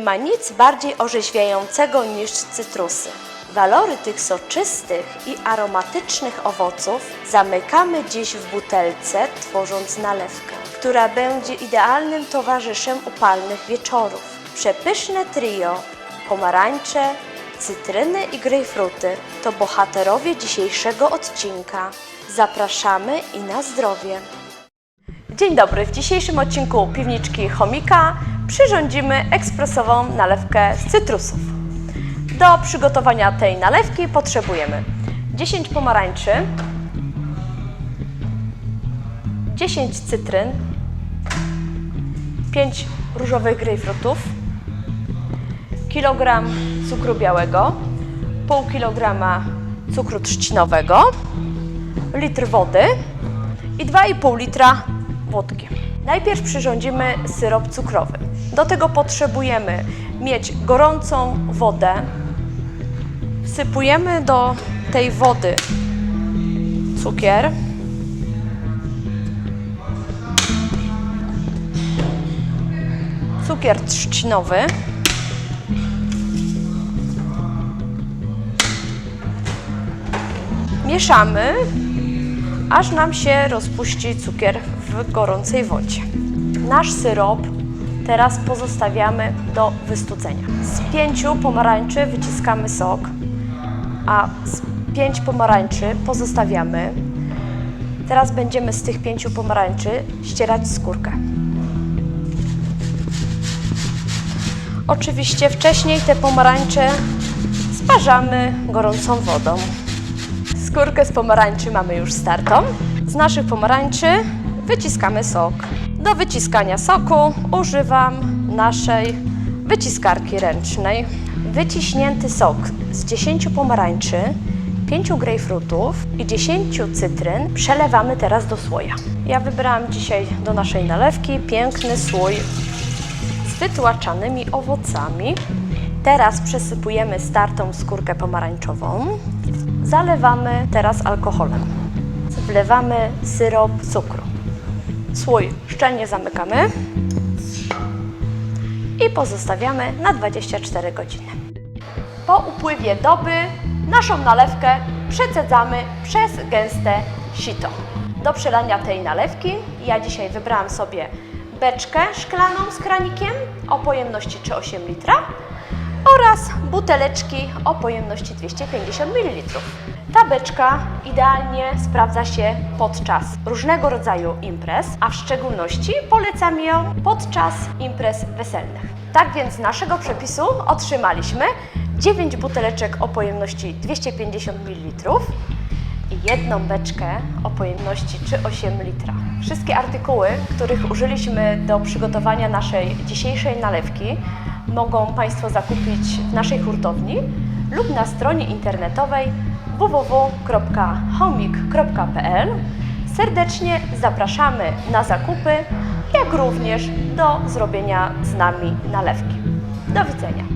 ma nic bardziej orzeźwiającego niż cytrusy. Walory tych soczystych i aromatycznych owoców zamykamy dziś w butelce, tworząc nalewkę, która będzie idealnym towarzyszem upalnych wieczorów. Przepyszne trio pomarańcze, cytryny i grejpfruty to bohaterowie dzisiejszego odcinka. Zapraszamy i na zdrowie. Dzień dobry, w dzisiejszym odcinku Piwniczki Chomika przyrządzimy ekspresową nalewkę z cytrusów. Do przygotowania tej nalewki potrzebujemy 10 pomarańczy, 10 cytryn, 5 różowych grejpfrutów, kilogram cukru białego, pół kilograma cukru trzcinowego, litr wody i 2,5 litra wódki. Najpierw przyrządzimy syrop cukrowy. Do tego potrzebujemy mieć gorącą wodę. Wsypujemy do tej wody cukier. Cukier trzcinowy. Mieszamy aż nam się rozpuści cukier w gorącej wodzie. Nasz syrop teraz pozostawiamy do wystudzenia. Z pięciu pomarańczy wyciskamy sok, a z pięć pomarańczy pozostawiamy. Teraz będziemy z tych pięciu pomarańczy ścierać skórkę. Oczywiście wcześniej te pomarańcze sparzamy gorącą wodą. Skórkę z pomarańczy mamy już startą. Z naszych pomarańczy wyciskamy sok. Do wyciskania soku używam naszej wyciskarki ręcznej. Wyciśnięty sok z 10 pomarańczy, 5 grejpfrutów i 10 cytryn przelewamy teraz do słoja. Ja wybrałam dzisiaj do naszej nalewki piękny słój z wytłaczanymi owocami. Teraz przesypujemy startą skórkę pomarańczową. Zalewamy teraz alkoholem. Wlewamy syrop cukru. Słój szczelnie zamykamy i pozostawiamy na 24 godziny. Po upływie doby naszą nalewkę przecedzamy przez gęste sito. Do przelania tej nalewki ja dzisiaj wybrałam sobie beczkę szklaną z kranikiem o pojemności 3,8 litra oraz buteleczki o pojemności 250 ml. Ta beczka idealnie sprawdza się podczas różnego rodzaju imprez, a w szczególności polecam ją podczas imprez weselnych. Tak więc z naszego przepisu otrzymaliśmy 9 buteleczek o pojemności 250 ml i jedną beczkę o pojemności 3,8 litra. Wszystkie artykuły, których użyliśmy do przygotowania naszej dzisiejszej nalewki, mogą Państwo zakupić w naszej hurtowni lub na stronie internetowej www.homik.pl. Serdecznie zapraszamy na zakupy, jak również do zrobienia z nami nalewki. Do widzenia.